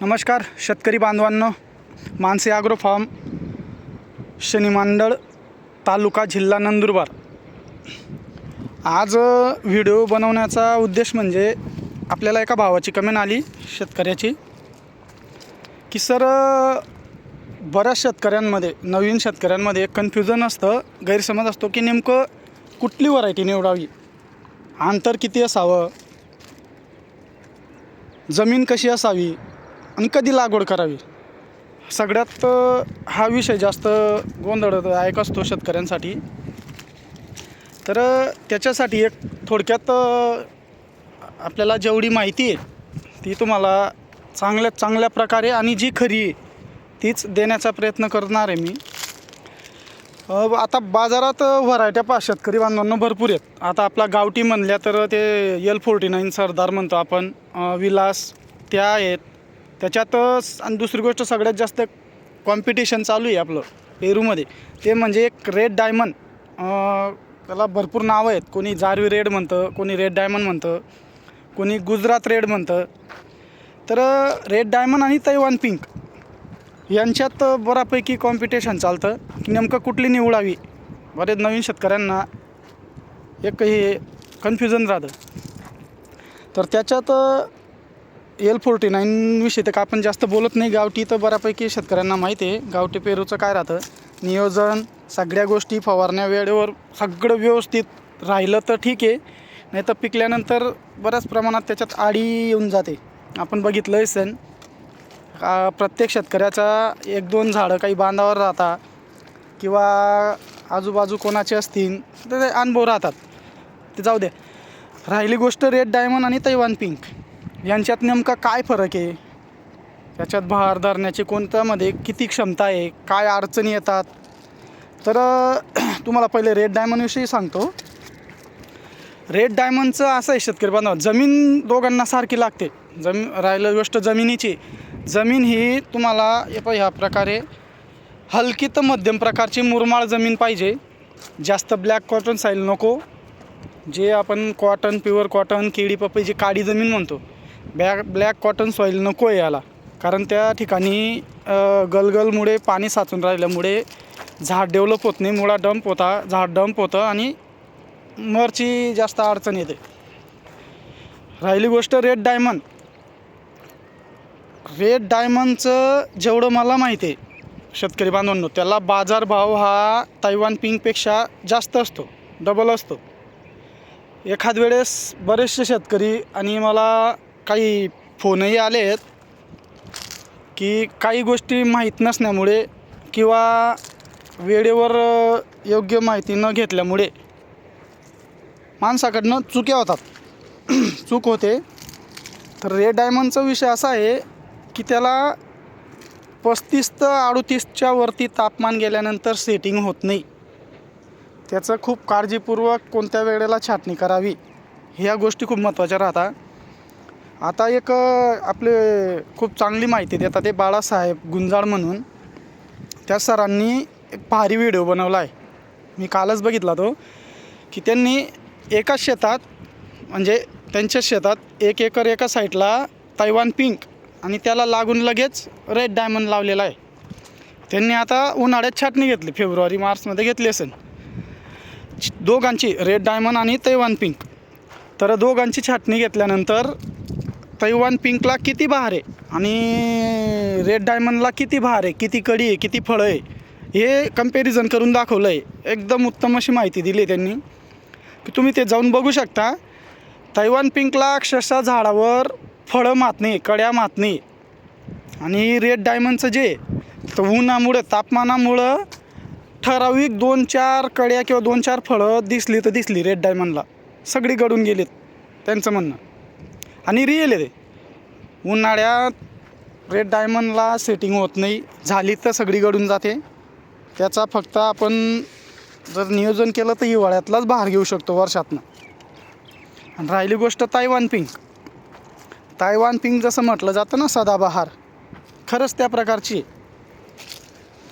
नमस्कार शेतकरी बांधवांनो. मानसी ॲग्रो फार्म शनिमांडळ तालुका जिल्हा नंदुरबार. आज व्हिडिओ बनवण्याचा उद्देश म्हणजे आपल्याला एका भावाची कमेंट आली शेतकऱ्याची की सर बऱ्याच शेतकऱ्यांमध्ये नवीन शेतकऱ्यांमध्ये कन्फ्युजन असतं गैरसमज असतो की नेमकं कुठली व्हरायटी निवडावी? अंतर किती असावं? जमीन कशी असावी? आणि कधी लागवड करावी? सगळ्यात हा विषय जास्त गोंधळदायक असतो शेतकऱ्यांसाठी. तर त्याच्यासाठी एक थोडक्यात आपल्याला जेवढी माहिती आहे ती तुम्हाला चांगल्यात चांगल्या प्रकारे आणि जी खरी आहे तीच देण्याचा प्रयत्न करणार आहे मी. आता बाजारात व्हरायट्या पा शेतकरी बांधवांना भरपूर आहेत. आता आपला गावठी म्हणल्या तर ते एल फोर्टी नाईन सरदार म्हणतो आपण. विलास त्या आहेत. त्याच्यात आणि दुसरी गोष्ट सगळ्यात जास्त कॉम्पिटिशन चालू आहे आपलं पेरूमध्ये. ते म्हणजे एक रेड डायमंड त्याला भरपूर नावं आहेत. कोणी जारवी रेड म्हणतं कोणी रेड डायमंड म्हणतं कोणी गुजरात रेड म्हणतं. तर रेड डायमंड आणि तैवान पिंक यांच्यात बऱ्यापैकी कॉम्पिटिशन चालतं. की नेमकं कुठली निवडावी बरेच नवीन शेतकऱ्यांना एक हे कन्फ्युजन राहतं. तर त्याच्यात एल फोर्टी नाईनविषयी तर का आपण जास्त बोलत नाही. गावठी तर बऱ्यापैकी शेतकऱ्यांना माहिती आहे. गावठी पेरूचं काय राहतं? नियोजन सगळ्या गोष्टी फवारण्या वेळेवर सगळं व्यवस्थित राहिलं तर ठीक आहे. नाही तर पिकल्यानंतर बऱ्याच प्रमाणात त्याच्यात आडी येऊन जाते. आपण बघितलं आहे सण प्रत्येक शेतकऱ्याचा एक दोन झाडं काही बांधावर राहतात किंवा आजूबाजू कोणाचे असतील तर ते अनुभव राहतात. ते जाऊ दे राहिली गोष्ट रेड डायमंड आणि तैवान पिंक यांच्यात नेमका काय फरक आहे? त्याच्यात भार धरण्याची कोणत्यामध्ये किती क्षमता आहे? काय अडचणी येतात? तर तुम्हाला पहिले रेड डायमंडविषयी सांगतो. रेड डायमंडचं असं आहे शेतकरी बांधव जमीन दोघांना सारखी लागते. जमीन राहिलं गोष्ट जमिनीची. जमीन ही तुम्हाला ह्या प्रकारे हलकी तर मध्यम प्रकारची मुरमाळ जमीन पाहिजे. जास्त ब्लॅक कॉटन साईल नको. जे आपण कॉटन प्युअर कॉटन केळी पपई जी काळी जमीन म्हणतो बॅक ब्लॅक कॉटन सॉईल नको आहे याला. कारण त्या ठिकाणी गलगलमुळे पाणी साचून राहिल्यामुळे झाड डेव्हलप होत नाही मुळा डंप होता झाड डंप होतं आणि मरची जास्त अडचण येते. राहिली गोष्ट रेड डायमंड रेड डायमंडचं जेवढं मला माहिती आहे शेतकरी बांधवांनो त्याला बाजारभाव हा तैवान पिंकपेक्षा जास्त असतो डबल असतो. एखाद वेळेस बरेचसे शेतकरी आणि मला काही फोनही आले आहेत की काही गोष्टी माहीत नसल्यामुळे किंवा वेळेवर योग्य माहिती न घेतल्यामुळे माणसाकडनं चुक्या होतात. चूक होते. तर रेड डायमंडचा विषय असा आहे की त्याला पस्तीस तर अडुतीसच्या वरती तापमान गेल्यानंतर सेटिंग होत नाही. त्याचं खूप काळजीपूर्वक कोणत्या वेळेला छाटणी करावी ह्या गोष्टी खूप महत्त्वाच्या राहतात. आता एक आपले खूप चांगली माहिती देतात. ते बाळासाहेब गुंजाळ म्हणून त्या सरांनी एक भारी व्हिडिओ बनवला आहे. मी कालच बघितला तो की त्यांनी एकाच शेतात म्हणजे त्यांच्याच शेतात एक एकर एका साईडला तैवान पिंक आणि त्याला लागून लगेच रेड डायमंड लावलेला आहे. त्यांनी आता उन्हाळ्यात छाटणी घेतली फेब्रुवारी मार्चमध्ये घेतली असेल. दोघांची रेड डायमंड आणि तैवान पिंक. तर दोघांची छाटणी घेतल्यानंतर तैवान पिंकला किती बहार आहे? आणि रेड डायमंडला किती बहार आहे? किती कडी आहे? किती फळं आहे? हे कंपॅरिझन करून दाखवलं आहे एकदम उत्तम अशी माहिती दिली आहे त्यांनी. की तुम्ही ते जाऊन बघू शकता. तैवान पिंकला अक्षरशः झाडावर फळं मात नाही कड्या मात नाही. आणि रेड डायमंडचं जे तर उन्हामुळं तापमानामुळं ठराविक दोन चार कड्या किंवा दोन चार फळं दिसली तर दिसली रेड डायमंडला. सगळी गडून गेलीत. त्यांचं म्हणणं. आणि रिअल आहे ते. उन्हाळ्यात रेड डायमंडला सेटिंग होत नाही. झाली तर सगळी गडून जाते. त्याचा फक्त आपण जर नियोजन केलं तर हिवाळ्यातलाच भार घेऊ शकतो वर्षातनं. आणि राहिली गोष्ट तायवान पिंक तायवान पिंक जसं म्हटलं जातं ना सदाबहार. खरंच त्या प्रकारची आहे.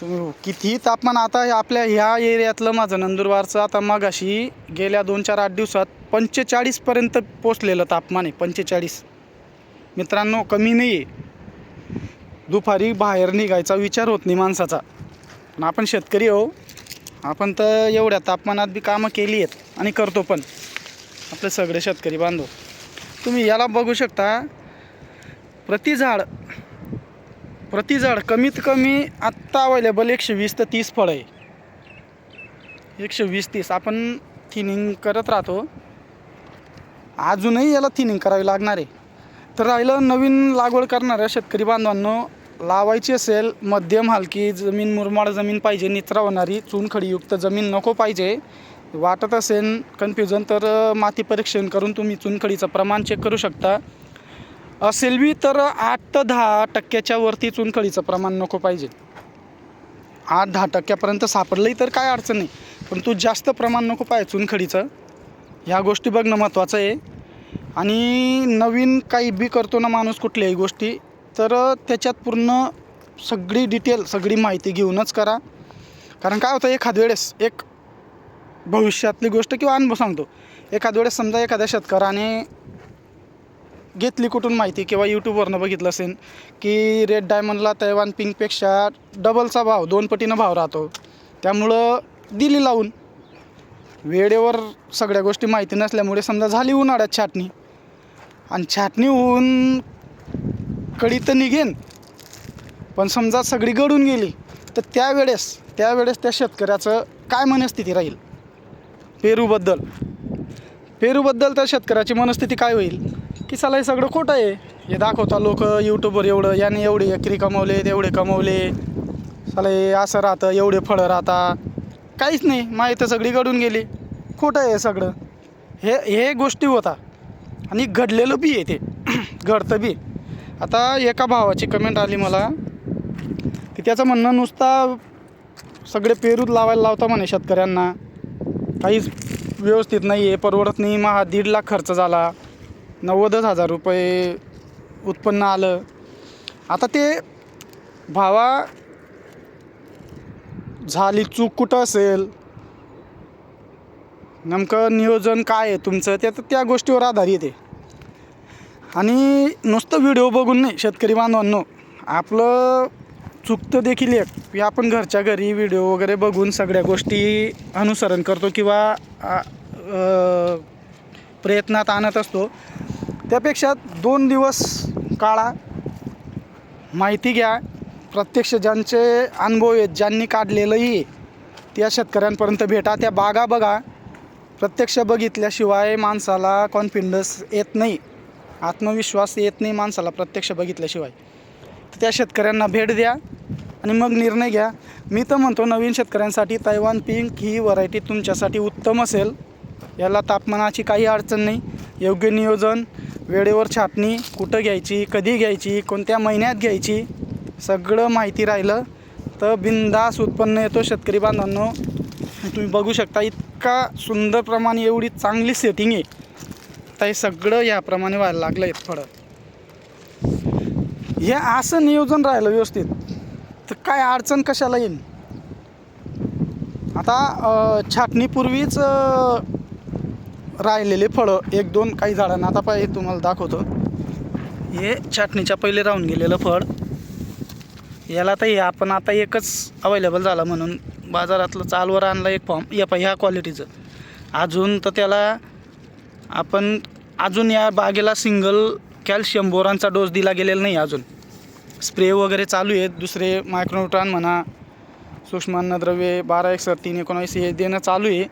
तुम्ही कितीही तापमान आता हे आपल्या ह्या एरियातलं माझं नंदुरबारचं आता मगाशी गेल्या दोन चार आठ दिवसात पंचेचाळीसपर्यंत पोचलेलं तापमान आहे पंचेचाळीस. मित्रांनो कमी नाही आहे दुपारी बाहेर निघायचा विचार होत नाही माणसाचा. पण आपण शेतकरी हो आपण तर एवढ्या तापमानात बी कामं केली आहेत आणि करतो पण. आपले सगळे शेतकरी बांधव. तुम्ही याला बघू शकता प्रति झाड प्रतिझाड कमीत कमी आत्ता अवेलेबल एकशे वीस ते तीस फळं आहे. एकशे वीस तीस. आपण थिनिंग करत राहतो. अजूनही याला थिनिंग करावी लागणार आहे. तर राहिलं नवीन लागवड करणाऱ्या शेतकरी बांधवांनो लावायची असेल मध्यम हलकी जमीन मुरमाड जमीन पाहिजे निचरा होणारी चुनखडीयुक्त जमीन नको पाहिजे. वाटत असेल कन्फ्युजन तर माती परीक्षण करून तुम्ही चुनखडीचं प्रमाण चेक करू शकता. असेल बी तर आठ ते दहा टक्क्याच्या वरती चुनखडीचं प्रमाण नको पाहिजे. आठ दहा टक्क्यापर्यंत सापडलंही तर काय अडचण नाही. पण तू जास्त प्रमाण नको पाहिजे चुनखडीचं. ह्या गोष्टी बघणं महत्त्वाचं आहे. आणि नवीन काही बी करतो ना माणूस कुठल्याही गोष्टी तर त्याच्यात पूर्ण सगळी डिटेल सगळी माहिती घेऊनच करा. कारण काय होतं एखाद वेळेस एक भविष्यातली गोष्ट किंवा अनुभव सांगतो. एखाद वेळेस समजा एखाद्या शेतकऱ्याने घेतली कुठून माहिती किंवा यूट्यूबवरनं बघितलं असेल की रेड डायमंडला तैवान पिंकपेक्षा डबलचा भाव दोन पटीनं भाव राहतो. त्यामुळं दिली लावून. वेळेवर सगळ्या गोष्टी माहिती नसल्यामुळे समजा झाली उन्हाळ्यात छाटणी. आणि छाटणी होऊन कडी तर निघेन. पण समजा सगळी गडून गेली तर त्यावेळेस त्यावेळेस त्या शेतकऱ्याचं काय मनस्थिती राहील? पेरूबद्दल. पेरूबद्दल त्या शेतकऱ्याची मनस्थिती काय होईल? की चला हे सगळं खोटं आहे. हे दाखवता लोक यूट्यूबवर एवढं याने एवढे एकरी कमवले तेवढे कमवले चला हे असं राहतं एवढे फळं राहता काहीच नाही माहिती सगळी घडून गेली. खोटं आहे हे सगळं. हे हे गोष्टी होता. आणि घडलेलं बी आहे ते. घडतं बी. आता एका भावाची कमेंट आली मला. की त्याचं म्हणणं नुसता सगळे पेरूत लावायला लावता म्हणे शेतकऱ्यांना. काहीच व्यवस्थित नाही आहे परवडत नाही. महा दीड लाख खर्च झाला. नव्वदच हजार रुपये उत्पन्न आलं. आता ते भावा झाली चूक कुठं असेल? नेमकं नियोजन काय आहे तुमचं? ते तर त्या गोष्टीवर आधारित आहे. आणि नुसतं व्हिडिओ बघून नाही शेतकरी बांधवांनो. आपलं चुकतं देखील एक. की आपण घरच्या घरी व्हिडिओ वगैरे बघून सगळ्या गोष्टी अनुसरण करतो किंवा प्रयत्नात आणत असतो. त्यापेक्षा दोन दिवस काळा. माहिती घ्या. प्रत्यक्ष ज्यांचे अनुभव आहेत ज्यांनी काढलेलंही आहे त्या शेतकऱ्यांपर्यंत भेटा. त्या बागा बघा. प्रत्यक्ष बघितल्याशिवाय माणसाला कॉन्फिडन्स येत नाही. आत्मविश्वास येत नाही माणसाला प्रत्यक्ष बघितल्याशिवाय. तर त्या शेतकऱ्यांना भेट द्या आणि मग निर्णय घ्या. मी तर म्हणतो नवीन शेतकऱ्यांसाठी तैवान पिंक ही व्हरायटी तुमच्यासाठी उत्तम असेल. याला तापमानाची काही अडचण नाही. योग्य नियोजन वेळेवर छाटणी कुठं घ्यायची कधी घ्यायची कोणत्या महिन्यात घ्यायची सगळं माहिती राहिलं. तर बिंदास उत्पन्न येतो शेतकरी बांधवांनो. तुम्ही बघू शकता इतका सुंदर प्रमाणे एवढी चांगली सेटिंग आहे. तर हे सगळं याप्रमाणे व्हायला लागलं आहे फळं हे असं नियोजन राहिलं व्यवस्थित. तर काय अडचण कशाला येईल? आता छाटणीपूर्वीच राहिलेले फळं एक दोन काही झाडांना. आता पाहिजे तुम्हाला दाखवतो. हे छाटणीच्या पहिले राहून गेलेलं फळ. याला तर हे आपण आता एकच अवेलेबल झाला म्हणून बाजारातलं चालवर आणलं एक फॉर्म या ह्या क्वालिटीचं अजून तर त्याला आपण अजून या बागेला सिंगल कॅल्शियम बोरांचा डोस दिला गेलेला नाही अजून. स्प्रे वगैरे चालू आहेत. दुसरे मायक्रोन्यूट्रॉन म्हणा सूक्ष्म अन्नद्रव्ये बारा एकसर तीन एकोणावीस हे देणं चालू आहे.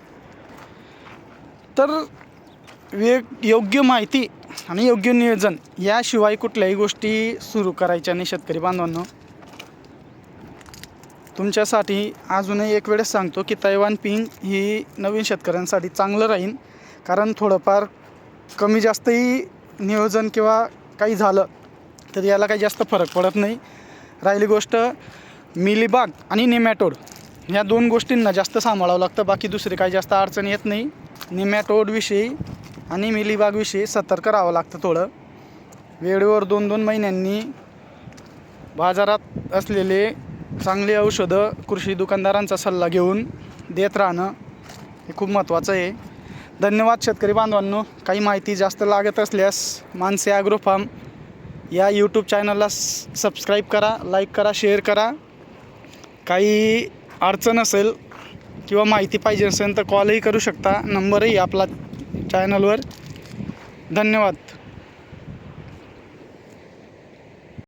तर वेग योग्य माहिती आणि योग्य नियोजन याशिवाय कुठल्याही गोष्टी सुरू करायच्या नाही शेतकरी बांधवांनो. तुमच्यासाठी अजूनही एक वेळेस सांगतो की तैवान पिंग ही नवीन शेतकऱ्यांसाठी चांगलं राहील कारण थोडंफार कमी जास्तही नियोजन किंवा काही झालं तर याला काही जास्त फरक पडत नाही. राहिली गोष्ट मिलीबाग आणि नेमॅटोड. ह्या दोन गोष्टींना जास्त सांभाळावं लागतं बाकी दुसरी काही जास्त अडचण येत नाही. निमॅटोडविषयी आणि मिलीबागविषयी सतर्क राहावं लागतं थोडं. वेळेवर दोन दोन महिन्यांनी बाजारात असलेले चांगली औषधं कृषी दुकानदारांचा सल्ला घेऊन देत राहणं हे खूप महत्त्वाचं आहे. धन्यवाद शेतकरी बांधवांनो. काही माहिती जास्त लागत असल्यास मानसे ॲग्रो फार्म या यूट्यूब चॅनलला सबस्क्राईब करा लाईक करा शेअर करा. काही अडचण असेल किंवा माहिती पाहिजे असेल तर कॉलही करू शकता. नंबरही आपला चॅनलवर धन्यवाद.